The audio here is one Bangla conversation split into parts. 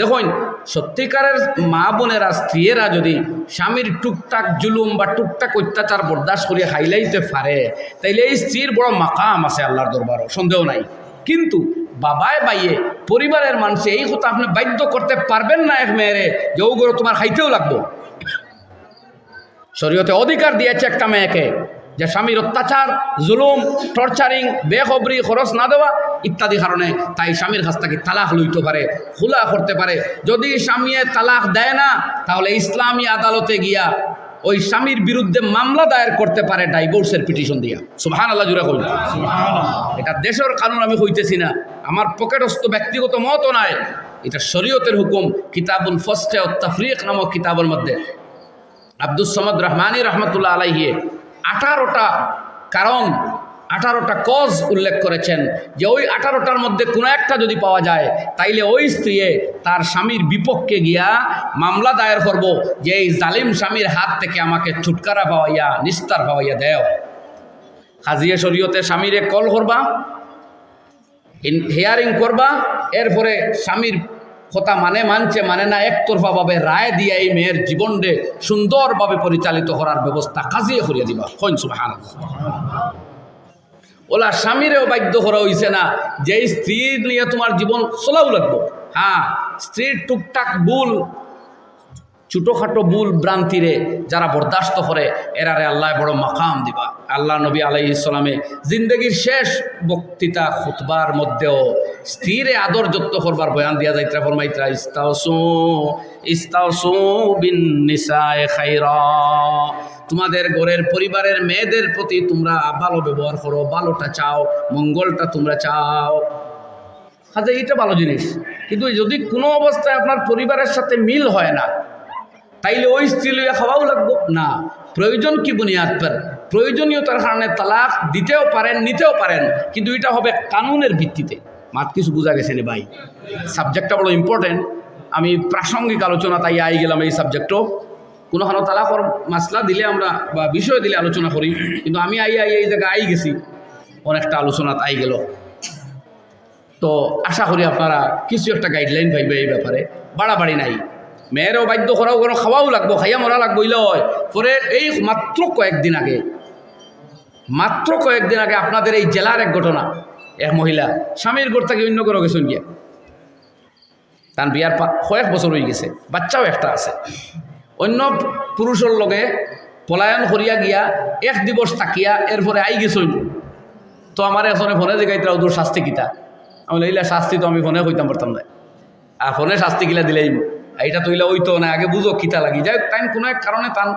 দেখুন, সত্যিকারের মা বোনেরা স্ত্রীরা যদি স্বামীর টুকটাক জুলুম বা টুকটাক অত্যাচার বরদাস্ত করে খাইলাইতে পারে, তাইলে এই স্ত্রীর বড় মাকাম আছে আল্লাহর দরবারও সন্দেহ নাই। কিন্তু বাবায় বাইয়ে, পরিবারের মানুষে এই কথা আপনি বাধ্য করতে পারবেন না এক মেয়েরে যে ওগুলো তোমার খাইতেও লাগবো। শরীয়তে অধিকার দিয়েছে একটা মেয়েকে। যে স্বামীর অত্যাচার জুলুম টর্চারিং বেখবরি খরচ না দেওয়া ইত্যাদি কারণে তাই স্বামীর কাছ থেকে তালাক লইতে পারে খোলা করতে পারে। যদি স্বামী তালাক দেয় না তাহলে ইসলামী আদালতে গিয়া ওই স্বামীর বিরুদ্ধে মামলা দায়ের করতে পারে ডাইভোর্সের পিটিশন দিয়া। সুবহান আল্লাহ জুড়ে কইল এটা দেশের কানুন আমি হইতেছি না। আমার পকেটস্থ ব্যক্তিগত মতও নাই। এটা শরীয়তের হুকুম কিতাবুল ফস্টে তাফরিক নামক কিতাবের মধ্যে। আব্দুল সমদ রহমানী রহমতুল্লাহ আলাইহিয়ে আঠারোটা কারণ, আঠারোটা কজ উল্লেখ করেছেন যে ওই আঠারোটার মধ্যে কোনো একটা যদি পাওয়া যায়, তাইলে ওই স্ত্রী তার স্বামীর বিপক্ষে গিয়া মামলা দায়ের করব যে এই জালিম স্বামীর হাত থেকে আমাকে ছুটকারা পাওয়াইয়া, নিস্তার পাওয়াইয়া দেও। হাজিয়ে শরীয়তে স্বামীরে কল করবা হেয়ারিং করবা, এরপরে স্বামীর কথা মানে মানছে মানে না, একতরফাভাবে রায় দিয়া এই মেয়ের জীবনরে সুন্দরভাবে পরিচালিত করার ব্যবস্থা কাজিয়ে করিয়া দিবা। হইন সুবহান ওলা স্বামীরেও বাধ্য করা হইছে না যে স্ত্রী নিয়ে তোমার জীবন চলাও লাগবো। হ্যাঁ স্ত্রীর টুকটাক ভুল ছোটোখাটো ভুল ভ্রান্তিরে যারা বরদাস্ত করে এরারে আল্লাহ বড় মাকাম দিবা। আল্লাহ নবী আলাই ইসলামে জিন্দগির শেষ বক্তৃতা খুতবার মধ্যেও স্থিরে আদর যত্ন করবার বয়ান দিয়া যাইত্রা, ফরমাইত্রা, ইস্তাওসু ইস্তাওসু বিন নিসায়ে খাইরা। তোমাদের ঘরের পরিবারের মেয়েদের প্রতি তোমরা ভালো ব্যবহার করো, ভালোটা চাও, মঙ্গলটা তোমরা চাও। আচ্ছা এইটা ভালো জিনিস। কিন্তু যদি কোনো অবস্থায় আপনার পরিবারের সাথে মিল হয় না তাইলে ওই স্ত্রী লইয়া খাওয়াও লাগবো? না। প্রয়োজন কি বুনিয়াদ পর? প্রয়োজনীয়তার কারণে তালাক দিতেও পারেন, নিতেও পারেন, কিন্তু এটা হবে কানুনের ভিত্তিতে। মাত কিছু বোঝা গেছে নি ভাই? সাবজেক্টটা বড় ইম্পর্টেন্ট আমি প্রাসঙ্গিক আলোচনা তাই আই গেলাম এই সাবজেক্টও কোনো তালাকর মাসলা দিলে আমরা বা বিষয় দিলে আলোচনা করি, কিন্তু আমি আই আই এই জায়গায় আই গেছি। অনেকটা আলোচনা তাই গেল। তো আশা করি আপনারা কিছু একটা গাইডলাইন পাইবে এই ব্যাপারে। বাড়াবাড়ি নাই। মেয়েরও বাধ্য করাও কোনো খাওয়াও লাগবো, খাইয়া মরা লাগবো ইলয় পরে এই মাত্র কয়েকদিন আগে, মাত্র কয়েকদিন আগে আপনাদের এই জেলার এক ঘটনা, এক মহিলা, স্বামীর ঘর থেকে অন্য করে গেছেন গিয়া। তার বিয়ার কয়েক বছর হয়ে গেছে, বাচ্চাও একটা আছে। অন্য পুরুষের লগে পলায়ন করিয়া গিয়া এক দিবস তাকিয়া এরপরে আই গেছইন তো আমার এখনে ফোনে জিগাইতে ওদের শাস্তি কিতা? আমি লইলা শাস্তি তো আমি ফোনে কইতাম পারতাম না আর ফোনে শাস্তি গিলা দিলেই এইটা তৈলা ওই তো না, আগে বুঝো কিতা লাগি। যাই তাই কোনো এক কারণে তান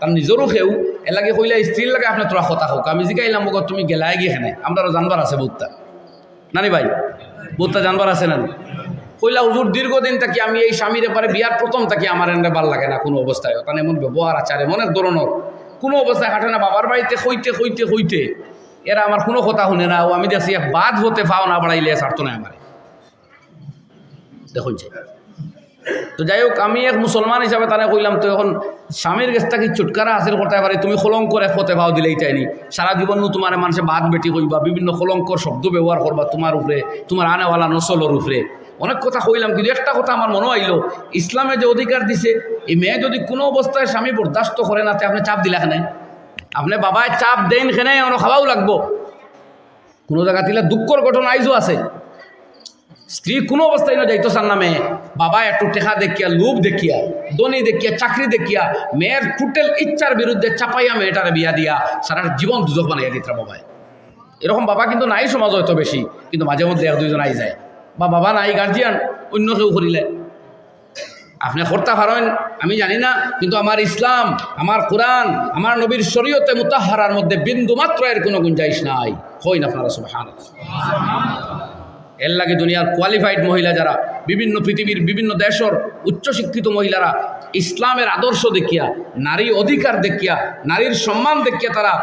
তার নিজেরও খেউ এলাকে কইলা স্ত্রীর লাগে আপনার তোরা কথা হোক আমি জিগাইলাম ওগো তুমি গেলাই গিয়ে হেনে। আমরা জানবার আছে বহুতটা নানি ভাই বহুতটা জানবার আছে না কইলা হুজুর দীর্ঘদিন থাকি আমি এই স্বামীর এপারে বিয়ার প্রথম থাকি আমার এনে ভালো লাগে না কোনো অবস্থায় কারণ এমন ব্যবহার আচার এমন এক ধরনের কোনো অবস্থায় হাঁটে না বাবার বাড়িতে হইতে হইতে হইতে এরা আমার কোনো কথা শুনে না, ও আমি দেখছি, বাদ হতে পাও না বাড়াইলে ছাড়তো না আমার দেখুন। তো যাই হোক, আমি এক মুসলমান হিসাবে তারা কইলাম, তো এখন স্বামীর কাছ থেকে ছুটকারা হাসিল করতে পারে? তুমি কলঙ্ক করে হতে পাও দিলেই তাইনি সারা জীবন তোমার মানুষে বাদ বেটি কইবা, বিভিন্ন কলঙ্কর শব্দ ব্যবহার করবা তোমার উপরে, তোমার আনেওয়ালা নসলের উপরে। অনেক কথা কইলাম, কিন্তু একটা কথা আমার মনে আইলো, ইসলামে যে অধিকার দিছে, এই মেয়ে যদি কোনো অবস্থায় স্বামী বরদাস্ত করে না, তে আপনি চাপ দিলা কেন? আপনি বাবায় চাপ দেন খেনে অন্য খাওয়াও লাগবো। কোনো জায়গা দিলে দুঃখর ঘটনা আইজও আছে। স্ত্রী কোনো অবস্থায় না যাইতো সার নামে। বাবা একটু টেকা দেখিয়া, লোভ দেখিয়া দনি দেখিয়া, চাকরি দেখিয়া, মেয়ের টুটেল ইচ্ছার বিরুদ্ধে চাপাইয়া মেয়েটারে বিয়া দিয়া সারা জীবন দুজক বানাইয়া দিতরা বাবায় এরকম বাবা কিন্তু নাই সমাজ হয়তো বেশি, কিন্তু মাঝে মধ্যে এক দুইজন আই যায়। বা বাবা নাই গার্জিয়ান অন্য কেউ করিলে। আপনি করতে পারেন আমি জানি না, কিন্তু আমার ইসলাম, আমার কোরআন, আমার নবীর শরীয়তে মুতাহারার মধ্যে বিন্দু মাত্র এর কোনো গুঞ্জাইশ নাই। হইন আপনারা সব হান এর লাগে দুনিয়ার কোয়ালিফাইড মহিলা যারা, বিভিন্ন পৃথিবীর বিভিন্ন দেশের উচ্চশিক্ষিত মহিলারা ইসলামের আদর্শ দেখিয়া, নারী অধিকার দেখিয়া, নারীর সম্মান দেখিয়া তারা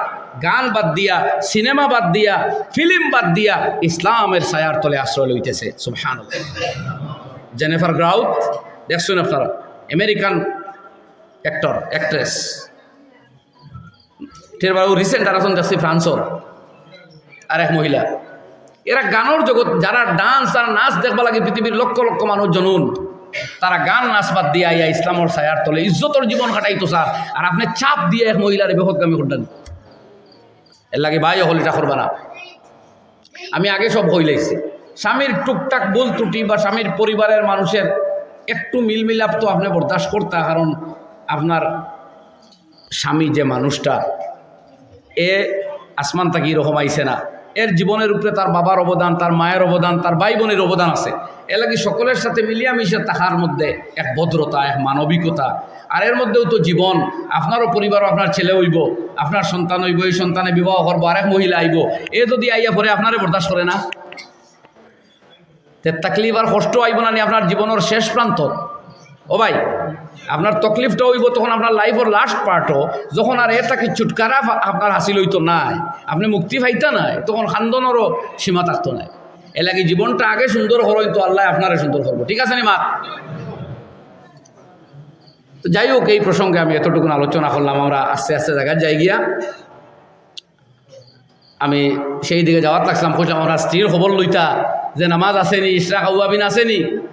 গান বাদ দিয়া, সিনেমা বাদ দিয়া ফিল্ম বাদ দিয়া ইসলামের ছায়ার তলে আশ্রয় লইতেছে সুবহান জেনেফার গ্রাউথ দেখছেন আপনারা? আমেরিকান অ্যাক্টর অ্যাক্ট্রেস টেরবাবু রিসেন্ট আর এখন দেখছি ফ্রান্সর, আর এক মহিলা। এরা গানের জগৎ, যারা ডান্স আর নাচ দেখবা লাগে পৃথিবীর লক্ষ লক্ষ মানুষ জনুন। তারা গান নাচবাদ দিয়ে আইয়া ইসলামর ছায়ার তলে ইজ্জতর জীবন কাটাইতো স্যার। আর আপনি চাপ দিয়ে এক মহিলার বেহদগামী করতেন এর লাগে ভাই হল এটা করবা না। আমি আগে সব হই লাগছি স্বামীর টুকটাক ভুল ত্রুটি বা স্বামীর পরিবারের মানুষের একটু মিলমিলাপ তো আপনি বরদাস্ত করতা, কারণ আপনার স্বামী যে মানুষটা, এ আসমান তাকি এরকম আইসে না। এর জীবনের উপরে তার বাবার অবদান, তার মায়ের অবদান, তার ভাই বোনের অবদান আছে। এলাকি সকলের সাথে মিলিয়ামিশে তাহার মধ্যে এক ভদ্রতা, এক মানবিকতা। আর এর মধ্যেও তো জীবন। আপনারও পরিবারও আপনার ছেলে হইব, আপনার সন্তান হইব, এই সন্তানে বিবাহ করব এক মহিলা আইব। এ যদি আইয়া পরে আপনারে বরদাস্ত করে না? তে তাকলিফ আর কষ্ট আইব না নি আপনার জীবনের শেষ প্রান্ত। ও ভাই, আপনার তকলিফটা হইব তখন আপনার লাইফের লাস্ট পার্টও যখন আর এটাকে ছুটকারা ফা- আপনার হাসিল হইতো নাই, আপনি মুক্তি পাইতা নাই, তখন খান্দনেরও সীমা থাকতো নাই। এ লাগে জীবনটা আগে সুন্দর হরইতো আল্লাহ আপনারে সুন্দর করব। ঠিক আছে নি মা? তো যাই হোক, এই প্রসঙ্গে আমি এতটুকুন আলোচনা করলাম, আমরা আস্তে আস্তে জায়গায় যাই গিয়া। আমি সেই দিকে যাওয়ার লাগছিলাম খুঁজলাম আমরা স্ত্রীর খবর লইতা, যে নামাজ আসেনি ইশরা খাউয়াবিন আসেনি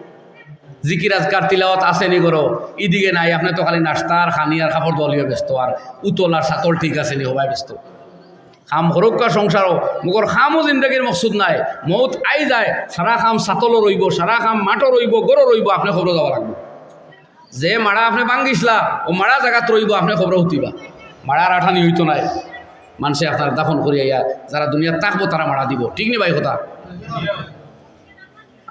জিকির, আজকার তিলাওয়াত আসেনি করো ইদিকে নাই, আপনি তো খালি নাস্তা আর খানি আর কাপড় দলীয় ব্যস্ত, আর উতল আর সাতল ঠিক আসেনি হবাই ব্যস্ত। খাম হরক্কা সংসারও মুখর খামও জিন্দগির মকসুদ নাই। মৌত আই যায়, সারা খাম সাতলও রইব, সারা খাম মাঠও রইব, গরো রইব, আপনি খবর যাওয়া লাগবে। যে মারা আপনি বাঙ্গিসলা ও মারা জায়গাত রইব, আপনি খবর হতিবা মারার আঠানি হইতো নাই। মানুষে আপনার দাফন করিয়া যারা দুনিয়া তাকবো তারা মারা দিব। ঠিক নি ভাই কথা?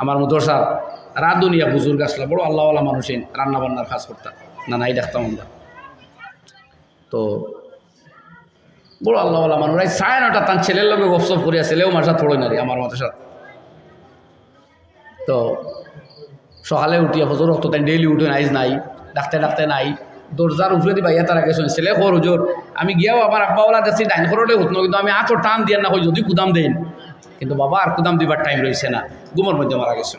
আমার মুদরসার রাত দুনিয়া বুজুর্গ আসলে বড় আল্লাহওয়ালা মানুষই রান্না বান্নার কাজ করতাম না নাই ডাকতাম আমরা। তো বড় আল্লাহওয়ালা মানুষ, এই সাড়ে নটা তার ছেলের লোকে গপসপ করিয়া ছেলেও মাসা থোড়ই নারী আমার মতো সাথে। তো সকালে উঠিয়া হজর রক্ত তাই ডেইলি উঠে নাইজ নাই, ডাকতে ডাকতে নাই। দরজার উপরে দি বাইয়া তারা গেছেন ছেলে, খর, হুজুর, আমি গিয়াও আমার আব্বাওয়ালা দেখছি ডাইন খরটে উঠনো, কিন্তু আমি আতো টান দিয়ে না হই যদি কুদাম দেন। কিন্তু বাবা আর কুদাম দিবার টাইম রয়েছে না গুমর মধ্যে মারা গেছে।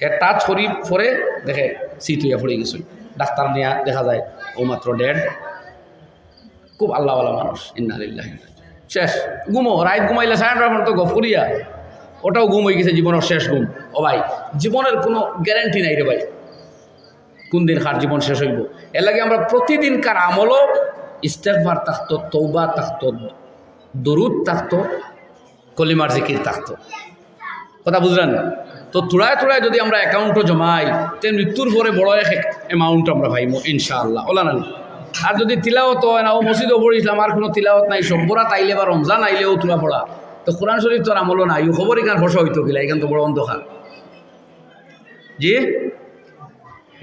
হে টাচ পরে দেখে সিট হইয়া পড়ে গেছে। ডাক্তার নিয়ে দেখা যায় ও মাত্র ডেড। খুব আল্লাহওয়ালা মানুষ ইন্নালিল্লাহ শেষ, ঘুমো রাইত ঘুমাইলে সাড়ে নটার পর্যন্ত গফ করিয়া ওটাও ঘুম হয়ে গেছে জীবনের শেষ ঘুম। ও ভাই, জীবনের কোনো গ্যারান্টি নাই রে ভাই। কোন দিন কার জীবন শেষ হইব? এর লাগে আমরা প্রতিদিনকার আমলও ইস্তেকবার থাকত তৌবা থাকত দরুদ থাকত কলিমার জিকির থাকত কথা বুঝলেন? তো তোড়ায় তোড়ায় যদি আমরা অ্যাকাউন্টও জমাই, তে মৃত্যুর পরে বড় এক অ্যামাউন্ট আমরা পাইব ইনশাআল্লাহ। ওলা না আর যদি তিলাওত হয় না, ও মসজিদও পড়িছিলাম আর কোনো তিলাওত নাই সব্বরাত আইলে বা রমজান আইলেও তোলা পড়া। তো কোরআন শরীফ তো আর আমলও নাই খবর এখান ফসা হইতো কিলা এখান তো বড় অন্ধকার। জি?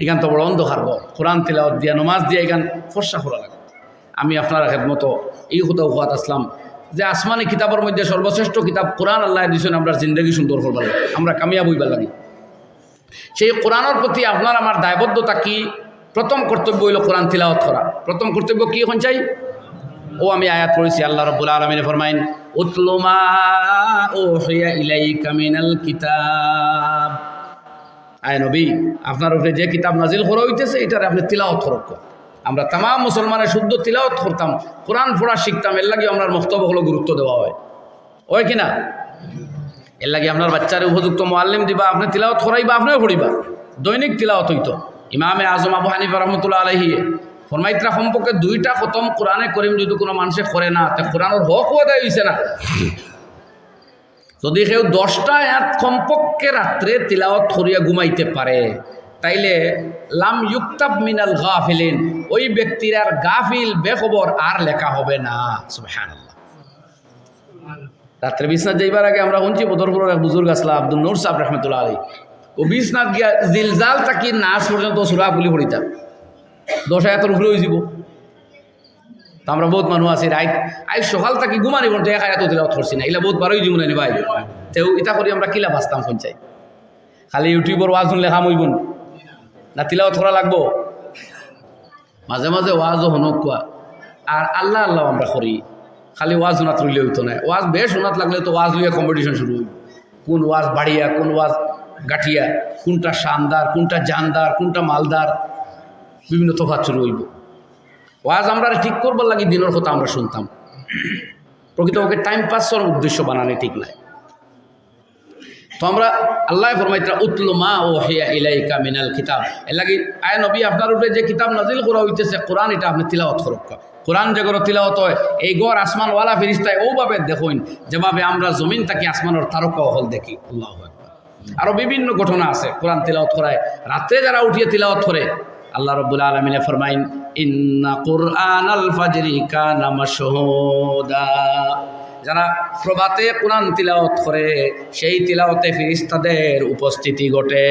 এখান তো বড় অন্ধকার গো কোরআন তিলাওয়াত দিয়া, নমাজ দিয়া এখান ফর্সা করা লাগে। আমি আপনার মতো এই হুতা হুয়াত আসলাম। যে আসমানি কিতাবের মধ্যে সর্বশ্রেষ্ঠ কিতাব কোরআন আল্লাহ দিয়েছেন, আমরা জিন্দগি সুন্দর করবার লাগে, আমরা কামিয়াব হইবার লাগে। সেই কোরআনের প্রতি আপনার আমার দায়বদ্ধতা কি? প্রথম কর্তব্য হইল কোরআন তিলাওয়াত করা। প্রথম কর্তব্য কি এখন চাই? ও, আমি আয়াত পড়েছি, আল্লাহ রব্বুল আলমিনে ফরমাইন ইলাই আয় নবী, আপনার উপরে যে কিতাব নাজিল করা হইতেছে, এটার আপনি তিলাওয়াত করক আমরা তাম মুসলমানের শুদ্ধ তিলাওয়াত করতাম, কোরআন পড়া শিখতাম, এর লাগে আপনার মস্তব্য হলো গুরুত্ব দেওয়া হয়। ওই কিনা এর লাগে আপনার বাচ্চার উপযুক্ত মোয়াল্লিম দিবা, আপনি তিলাওয়াত করাইবা, আপনিও পড়িবা। দৈনিক তিলাওয়াত হইতো। ইমামে আজম আবু হানিফা রহমতুল্লাহ আলহি ফরমাইত্রা সম্পর্কে দুইটা খতম কোরআনে করিম যদি কোনো মানুষে করে না, তে কোরআনের হক আদায় হয়েছে না। যদি কেউ দশটা এক কমপক্ষে রাত্রে তিলাওয়াত ঘুমাইতে পারে তাইলে লাম ইউক্তাব মিনাল গাফিলিন, ওই ব্যক্তির আর গাফিল বেখবর আর লেখা হবে না। সুবহানাল্লাহ। রাত্রে বিশ্বনাথ যাইবার আগে আমরা শুনছি, বদরপুরের এক বুজুর্গ আসলা আব্দুল নূর সাহেব রহমতুল্লাহ আলী ও বিশ্বনাথ গিয়া জিলজাল তাকি নাচ পর্যন্ত সুরা পুলি পড়িতাম দশ হাজার উপরে হয়ে যাব তো আমরা বহুত মানুষ আছি, রাইত আই সকাল তাকি ঘুমানি পর্যন্ত এক হাজার দিলা ধরছি না। এগুলা বহুত বারোই জীবন আনি ভাই? তেও ইটা করি আমরা কিলা বাঁচতাম পঞ্চাই খালি ইউটিউবর ওয়াজ শুনলে খাম হইব না। তিলাও থরা লাগবো? মাঝে মাঝে ওয়াজও হনক কোয়া আর আল্লাহ আল্লাহ আমরা করি। খালি ওয়াজ শোনাত রইলে হইতো না ওয়াজ বেশ শোনাত লাগলে তো ওয়াজ লইয়া কম্পিটিশন শুরু হইব। কোন ওয়াজ বাড়িয়া কোন ওয়াজ গাঠিয়া, কোনটা শানদার, কোনটা জানদার, কোনটা মালদার, বিভিন্ন তফাত শুরু হইব। ওয়াজ আমরা ঠিক করবার লাগি দিনের কথা আমরা শুনতাম। প্রকৃতপক্ষে টাইম পাসের উদ্দেশ্য বানানো ঠিক নাই। তো আমরা আল্লাহ ফরমাইতরা, উতলু মা ও হিয়া ইলাইকা মিনাল কিতাব। এর লাগি আয় নবী, আপনার উপরে যে কিতাব নাজিল করা হইতেছে, কোরআন এটা আপনি তিলাওয়াত করুক। কোরআন যে করে তিলাওয়াত হয়, এই গড় আসমানওয়ালা ফিরিস্তায় ওভাবে দেখুন, যেভাবে আমরা জমিন থাকি, আসমানের তারকা হল দেখি। আল্লাহ আরও বিভিন্ন ঘটনা আছে, কোরআন তিলাওয়াত করায়। রাত্রে যারা উঠিয়ে তিলাওয়াত করে, আল্লাহ রব্বুল আলমিনে ফরমাইন, ইন্না কুরআন আল ফাজরি কানা মাশহুদা। যারা প্রভাতে কোরআন তিলাওত করে, সেই তিলাওতে ফিরিস্তাদের উপস্থিতি ঘটে।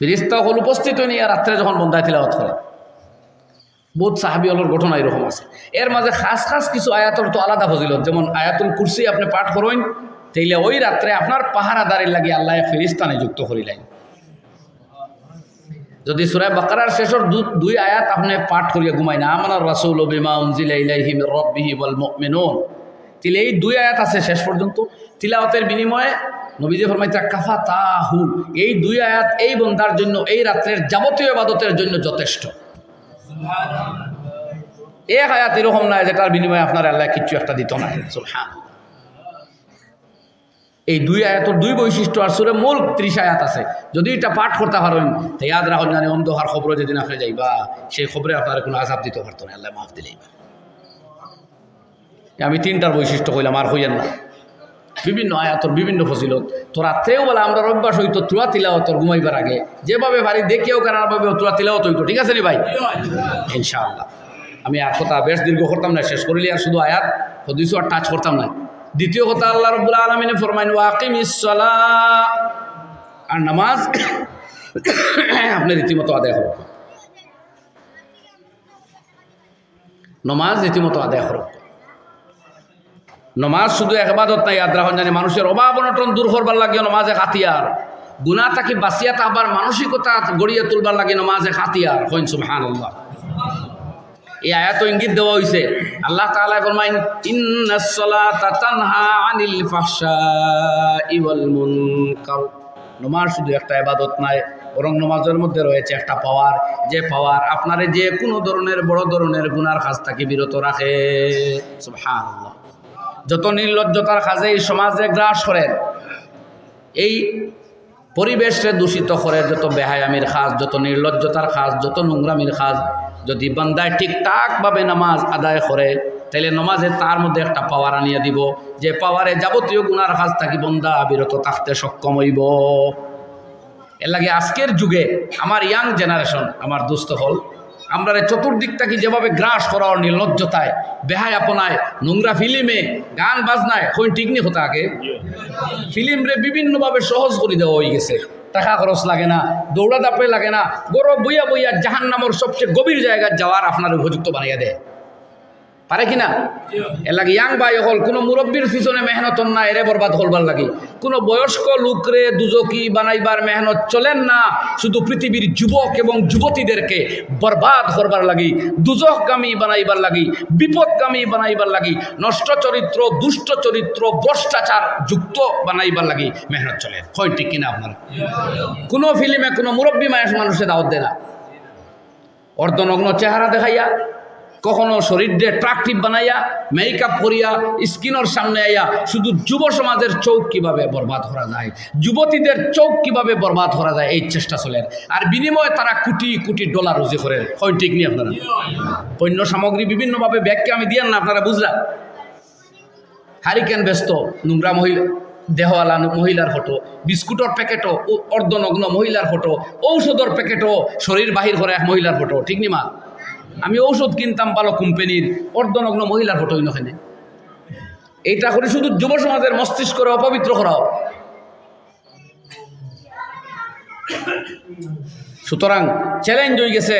ফিরিস্তা হল উপস্থিত নিয়ে রাত্রে যখন বন্ধায় তিলাওত করে। বহুত সাহাবি হলোর ঘটনা এরকম আছে। এর মাঝে খাস খাস কিছু আয়াতর তো আলাদা ফজিলত। যেমন আয়াতুল কুরসি আপনি পাঠ করেন, তাইলে ওই রাত্রে আপনার পাহারাদারের লাগি আল্লাহ ফিরিস্তা নিযুক্ত করিলেন। যদি সুরায় বাকারার শেষর দুই আয়াত আপনি পাঠ করিয়া ঘুমাই না আমার রাসুল বিমা মির রাব্বিহি ওয়াল মুমিনুন। তিলে এই দুই আয়াত আছে শেষ পর্যন্ত। তিলাওয়াতের বিনিময়ে নবীজি ফরমাইতা কাফা তাহু এই দুই আয়াত এই বন্ধার জন্য এই রাত্রের যাবতীয় ইবাদতের জন্য যথেষ্ট। এক আয়াত এরকম নয় যেটার বিনিময়ে আপনার আল্লাহ কিচ্ছু একটা দিত না। সুলহান এই দুই আয়াতর দুই বৈশিষ্ট্য আর সুরে মূল ত্রিশ আয়াত আছে। যদি এটা পাঠ করতে পারেন, তো ইয়াদ রাখুন জানি অন্ধকার খবর যেদিন আপনি যাইবা, সেই খবরে আপনার কোনো আজাব দিতে পারতো না। আল্লাহ মাফ দিলেই বা। আমি তিনটার বৈশিষ্ট্য কইলাম, আর হইয়েন না। বিভিন্ন আয়াতর বিভিন্ন ফজিলত। তো রাত্রেও বলে আমরা অভ্যাস হইতো, তুরা তিলাওতর ঘুমাইবার আগে। যেভাবে পারি দেখেও কারণভাবে তুরা তিলাওত হইতো, ঠিক আছে নি ভাই? ইনশাআল্লাহ। আমি আর কথা বেশ দীর্ঘ করতাম না, শেষ করিলে আর শুধু আয়াত হদিস আর টাচ করতাম না। দ্বিতীয় কথা আল্লাহ রব্বুল আলমিনে ফরমাইন ওয়াকিম ইসলা আর নামাজ আপনি রীতিমতো আদায় করব নমাজ রীতিমতো আদায় করব নমাজ শুধু একবাদত নাই ইয়াদ রাখুন জানি মানুষের অভাব অনটন দূর করবার লাগে নমাজ এক হাতিয়ার গুণা তাকে বাঁচিয়া তাবার মানসিকতা গড়িয়ে তুলবার লাগে নমাজ এক হাতিয়ার হইন সুবহান আল্লাহ এই আয়াত ইঙ্গিত দেওয়া হয়েছে আল্লাহ তাআলা ফরমাইন ইন্নাস সালাতা তানহা আনিল ফাহশাই ওয়াল মুনকার। নমাজ শুধু একটা ইবাদত নাই বরং নমাজের মধ্যে রয়েছে একটা পাওয়ার। যে পাওয়ার আপনারে যে কোনো ধরনের, বড় ধরনের গুনার কাজ থেকে বিরত রাখে। সুবহানাল্লাহ। যত নির্লজ্জতার কাজে এই সমাজে গ্রাস করেন, এই পরিবেশে দূষিত করে যত বেহায়ামির খাজ যত নির্লজ্জতার খাজ যত নোংরামির খাজ যদি বান্দায় ঠিকঠাকভাবে নামাজ আদায় করে তাহলে নমাজে তার মধ্যে একটা পাওয়ার আনিয়ে দিব। যে পাওয়ারে যাবতীয় গুনার কাজ থাকি বন্দা বিরত থাকতে সক্ষম হইব। এর লাগে আজকের যুগে আমার ইয়াং জেনারেশন আমার দুস্থ হল আমরা চতুর্দিক থেকে যেভাবে গ্রাস করা নির্লজ্জতায় বেহায় আপনায় নোংরা ফিল্মে গান বাজনায় কোন টিকনি হতো আগে? ফিল্ম রে বিভিন্নভাবে সহজ করে দেওয়া হয়ে গেছে। টাকা খরচ লাগে না দৌড়া দাপে লাগে না। গৌরব বইয়া বইয়া জাহান নামর সবচেয়ে গভীর জায়গায় যাওয়ার আপনার উপযুক্ত বানিয়ে দেয়। পারে কিনা? এর লাগে ইয়াং বাই হল কোনো মুরব্বীর পিছনে মেহনত না এরে বরবাদ হলবার লাগে। কোনো বয়স্ক লোকরে দুজকি বানাইবার মেহনত চলেন না, শুধু পৃথিবীর যুবক এবং যুবতীদেরকে বরবাদ করবার লাগি দুজকগামী বানাইবার লাগি বিপদগামী বানাইবার লাগি, নষ্ট চরিত্র দুষ্ট চরিত্র ভ্রষ্টাচার যুক্ত বানাইবার লাগি মেহনত চলে। হয় ঠিক কিনা আপনার কোনো ফিল্মে কোনো মুরব্বী মানুষ মানুষে দাওয়াত দেয় না অর্ধনগ্ন চেহারা দেখাইয়া কখনো শরীরে ট্রাকটিভ বানাইয়া মেকআপ করিয়া, স্কিনের সামনে আইয়া, শুধু যুব সমাজের চোখ কীভাবে বরবাদ করা যায়? যুবতীদের চোখ কীভাবে বরবাদ করা যায়? এই চেষ্টা চলে আর বিনিময়ে তারা কোটি কোটি ডলার রুজি করে হয় ঠিক নেই আপনারা? পণ্য সামগ্রী বিভিন্নভাবে ব্যাগকে আমি দিয়েন না, আপনারা বুঝলাম হারিকেন ব্যস্ত, নোংরা মহিলা, দেহওয়ালা মহিলার ফটো, বিস্কুটর প্যাকেটও অর্ধনগ্ন মহিলার ফটো, ঔষধর প্যাকেটও, শরীর বাহির করে এক মহিলার ফটো, ঠিক নি মা? আমি ঔষধ কিনতাম ভালো কোম্পানির অর্ধনগ্ন মহিলার ফটো ওখানে এইটা করে শুধু যুব সমাজের মস্তিষ্করে অপবিত্র করাও। সুতরাং চ্যালেঞ্জ হয়ে গেছে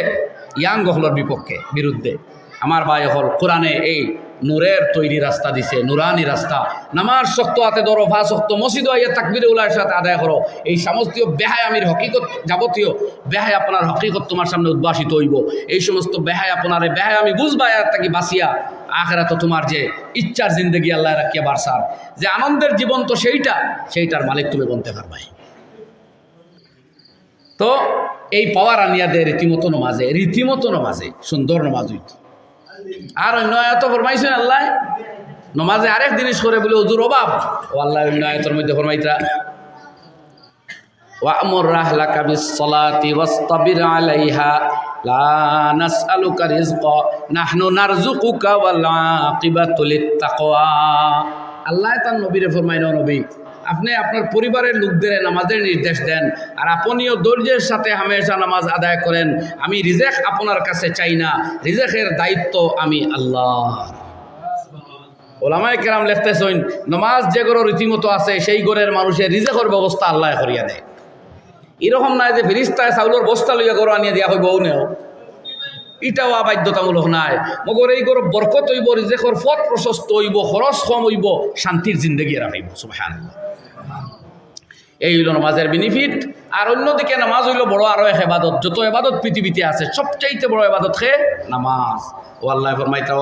ইয়াং গহলর বিপক্ষে বিরুদ্ধে। আমার ভাই হল কোরআনে এই নূরের তৈরি রাস্তা দিছে, নুরানি রাস্তা। নামাজ শক্ত হাতে ধরো, ভা শক্ত, মসজিদ আইয়া তাকবিরে উলার সাথে আদায় করো। এই সমস্ত বেহায় আমির হকিকত যাবতীয় বেহায় আপনার হকিকত তোমার সামনে উদ্ভাসিত হইব। এই সমস্ত বেহায় আপনারে, বেহায় আমি বুঝবা আর তাকে বাসিয়া আখেরা তো তোমার যে ইচ্ছার জিন্দগি আল্লাহ রাখিয়া বারসার। যে আনন্দের জীবন তো সেইটা, সেইটার মালিক তুমি বলতে পারবাই। তো এই পাওয়ার আনিয়া দেয় রীতিমতো নমাজে রীতিমতো নমাজে, সুন্দর নমাজ হইত। আর অন্য এত ফরমাইছেন আল্লাহ নমাজে আরেক জিনিস করে বলে হুজুর অভাব ও আল্লাহ অন্য আয়তের মধ্যে ফরমাইতা وأمر أهلك بالصلاة واصطبر عليها لا نسألك رزقا نحن نرزقك والعاقبة للتقوى আল্লাহ তার নবীরে ফরমাইন নবী আপনি আপনার পরিবারের লোকদের নামাজের নির্দেশ দেন আর আপনিও ধৈর্যের সাথে হামেশা নামাজ আদায় করেন। আমি রিজেক আপনার কাছে চাই না। রিজেকের দায়িত্ব আমি আল্লাহ। ওলামায় কেরাম লিখতেছেন, নমাজ যে গরো রীতিমতো আছে, সেই গড়ের মানুষের রিজেকের ব্যবস্থা আল্লাহ করিয়া দেয়। এরকম নাই যে ফিরিস্তায় চাউলের বস্তা লইয়া গরু আনিয়া দিয়া হইব নেও। ইটাও বাধ্যতামূলক নাই। মগর এই গরু বরকত হইব রিজেকর পথ প্রশস্ত হইব, খরচ কম হইব, শান্তির জিন্দগি রাখাইব সুবহান এই হইল নামাজের বেনিফিট আর অন্যদিকে নামাজ হইল বড় আরও এক এবাদত। যত এবাদত পৃথিবীতে আছে, সবচাইতে বড় এবাদত খে নামাজ। ও আল্লাহ ফরমাইতা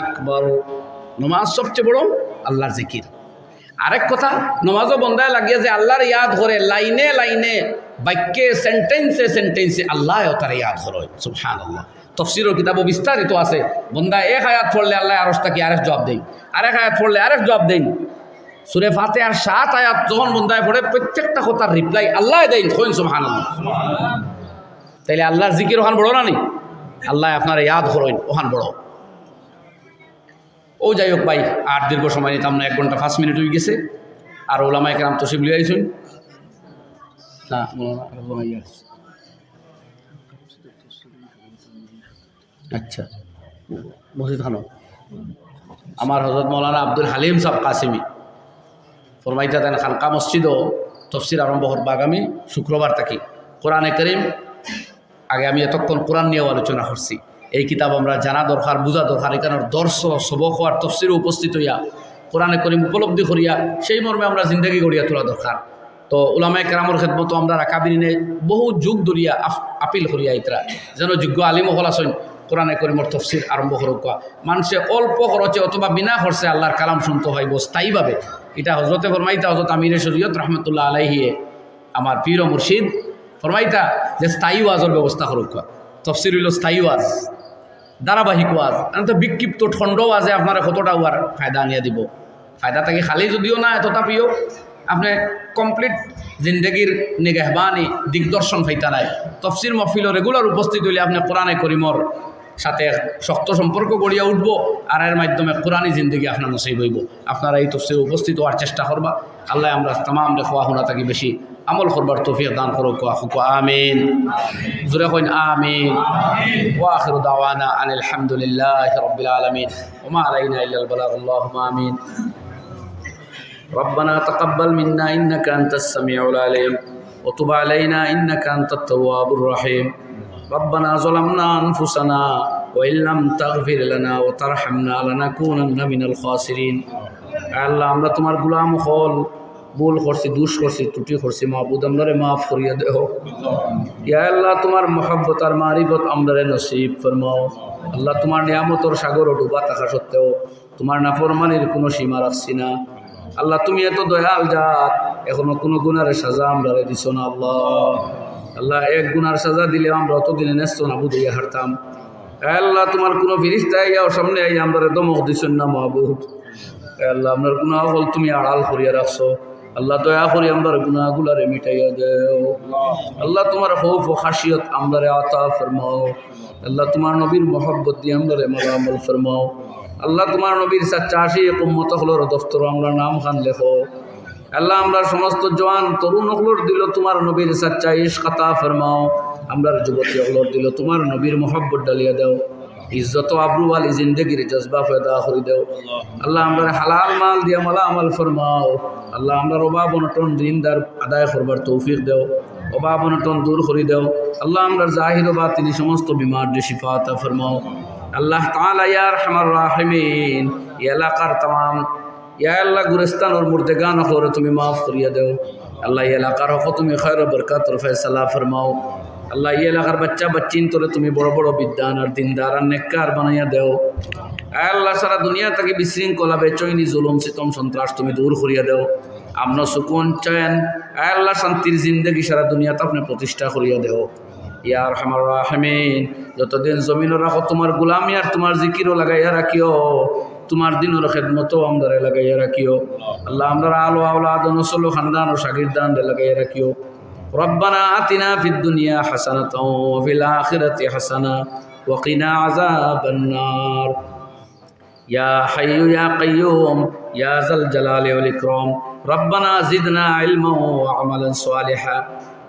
আকবর। নামাজ সবচেয়ে বড় আল্লাহর জিকির। আরেক কথা, নমাজও বন্ধায় লাগিয়ে যে আল্লাহর ইয়াদ করে, লাইনে লাইনে বাক্যে সেন্টেন্সে সেন্টেন্সে আল্লাহ তার ইয়াদ করে সুবহান আল্লাহ তফসিরর কিতাবও বিস্তারিত আছে। বন্দা, এক আয়াত পড়লে আল্লাহ আরসটা কি আরেক জবাব দেই আরেক আয়াত পড়লে আরেক জবাব দেই সুরে ফাতে আর সাত আয়াত যখন বন্দায় পড়ে, প্রত্যেকটা কথার রিপ্লাই আল্লাহ দেন কইন সুবহান আল্লাহ তাইলে আল্লাহর জিকির ওখান বড় না নি আল্লাহ আপনার ইয়াদ করেন ওখান বড়। ও যাই হোক ভাই, আর দীর্ঘ সময় নিতাম না, এক ঘণ্টা পাঁচ মিনিট হয়ে গেছে। আর ওলামাই কেরাম লিয়ে আইসুন আচ্ছা মসজিদ খানো আমার হজরত মৌলানা আব্দুল হালিম সাহ কাসিমি, ফরমাইতা দেন খানকা মসজিদও তফসির আরম্ভ করব আগামী শুক্রবার থাকি কোরআনে করিম, আগে আমি এতক্ষণ কোরআন নিয়েও আলোচনা করছি। এই কিতাব আমরা জানা দরকার, বোঝা দরকার, এখানের দর্শ, সবক হওয়ার তফসিরে উপস্থিত হইয়া কোরআনে করিম উপলব্ধি করিয়া সেই মর্মে আমরা জিন্দগি গড়িয়া তোলা দরকার। তো উলামায় কেরামর খেদমতো আমরা রাকাবিনে বহু যুগ ধরিয়া আপিল করিয়া ইতরা যেন যোগ্য আলিমহল আসেন কোরআনে করিমর তফসির আরম্ভ করুক মানুষে অল্প খরচে অথবা বিনা খরচে আল্লাহর কালাম শুনতে হইব স্থায়ীভাবে এটা হজরতে ফরমাইতা, হজরত আমিরে শরীয়ত রহমতুল্লাহ আলাইহিয়ে আমার পীর মুর্শিদ ফরমাইতা যে স্থায়ী ওয়াজের ব্যবস্থা করুক তফসির হইল স্থায়ী ওয়াজ ধারাবাহিক ওয়াজ। তো বিক্ষিপ্ত, ঠণ্ড ওয়াজে আপনার কতটা ওয়ার ফায়দা আনিয়া দিব। ফায়দা থাকি খালি যদিও না, তথাপিও আপনার কমপ্লিট জিন্দগির নিগাহবানি দিগদর্শন ফাইতা নাই। তফসির মফিল রেগুলার উপস্থিত হইলে আপনি কোরআনে করিমর সাথে শক্ত সম্পর্ক গড়িয়া উঠবো আর এর মাধ্যমে কোরআনই জিন্দগি আপনার নসিব হইব। আপনারা এই তফসির উপস্থিত হওয়ার চেষ্টা করবা। আল্লাহ আমরা তামাম দেখা শুনা থাকি বেশি। আমল করবার তফিয়া দান করো আমিন। জোরে কইন আমিন। ওয়াখির দাওয়ানা আলহামদুলিল্লাহ রবিলাম ওমা আলাইনা আমিন। ربنا تقبل منا انك انت السميع العليم وتب علينا انك انت التواب الرحيم ربنا ظلمنا انفسنا وان لم تغفر لنا وترحمنا لنكونن من الخاسرين আল্লাহ আমরা তোমার গুলাম হল ভুল করছি দুষ করছি ত্রুটি করছি মাহবুদ আমরা মাফ করিয়া দেহ ইয়া আল্লাহ তোমার মহব্বত আর মারিবত আমরারে নসিব ফরমাও আল্লাহ তোমার নিয়ামতর সাগর ডুবা থাকা সত্ত্বেও তোমার নাফরমানির কোনো সীমা রাখছি না আল্লাহ, তুমি এত দয়াল জাত, এখনও কোনো গুনার সাজা আমরারে দিছ না আল্লাহ। আল্লাহ, এক গুনার সাজা দিলে আমরা অতদিনে নেস্ত না বুঝিয়ে হারতাম। আল্লাহ, তোমার কোনো ফিরিস্তা আইয়াও সামনে আই আমরা দমক দিছেন না, মাহবুদ। এ আল্লাহ আপনার গুনাহ হল তুমি আড়াল করিয়া রাখছো। আল্লাহ, দয়া করি আমরা গুনাহগুলারে মিটাইয়া দেও। আল্লাহ, তোমার হৌফ ও খাসিয়ত আমরারে আতা ফরমাও। আল্লাহ, তোমার নবীর মোহব্বত দিয়ে আমরারে মালামল ফরমাও। আল্লাহ তোমার নবীর সাচ্চা আসি কুম্মত হলোর দফতর, আমরা নাম খান লেখো। আল্লাহ, আমরা সমস্ত জওয়ান তরুণ হলোর দিল তোমার নবীর সাচ্চা ইস কাতা ফরমাও। আমরা যুবতী হলোর দিল তোমার নবীর মোহব্বত ডালিয়া দাও। ইজ্জত আবরু আলী জিন্দগির জজবা ফয়দা করে দেও। আল্লাহ, আমরা হালাল মাল দিয়া মালা আমাল ফরমাও। আল্লাহ, আমরা অভাব অনটন দিনদার আদায় করবার তৌফিক দেও। অভাব অনটন দূর করে দেও। আল্লাহ, আমরা জাহির বা তিনি সমস্ত বিমার শিফাতা ফরমাও। আল্লাহ তাআলা ইয়া রহমান এলাকার তাম ইয়া আল্লাহ গুরস্তান ওর মুর্দেগান হরে তুমি মাফ করিয়া দেও। আল্লাহ এলাকার হক তুমি খৈর বরকাত ফয়সালা ফরমাও। আল্লাহ এলাকার বাচ্চা বাচ্চিন তোরে তুমি বড় বড় বিদ্যান আর দিনদার আর নেককার বানাইয়া দেও। আল্লাহ, সারা দুনিয়া তাকে বিশৃঙ্খলা, বেচৈনি, জুলুম, সিতম, সন্ত্রাস তুমি দূর করিয়া দেও। আমন সুকুন, চয়ন আল্লাহ, শান্তির জিন্দগি সারা দুনিয়াতে আপনি প্রতিষ্ঠা করিয়া দেও। ইয়ার হামার রাহমিন যতদিন জমিন রাখো তোমার গুলামি আর তোমার জিকিরও লাগাইয়া রাখিও তোমার দিনের খেদমতো আমদারে লাগাইয়া রাখিও আল্লাহ আমরা আলো আওলাদ নসল খানদান ও শাকিরদান লাগাইয়া রাখিও ربنا آتنا في الدنيا حسنة وفي الآخرة حسنة وقنا عذاب النار يا حي يا قيوم يا ذا الجلال والإكرام ربنا زدنا علما وعملا صالحا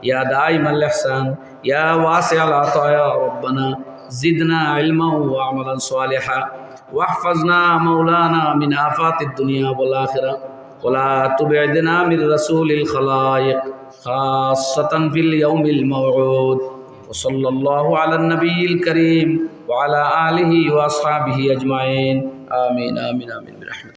يا دائم الإحسان يا واسع العطاء يا ربنا زدنا علما وعملا صالحا. واحفظنا مولانا من آفات الدنيا والآخرة. ولا تبعدنا من رسول الخلائق خاصة في اليوم الموعود. وصلى الله على النبي الكريم وعلى آله وأصحابه أجمعين. آمين آمين آمين. برحمته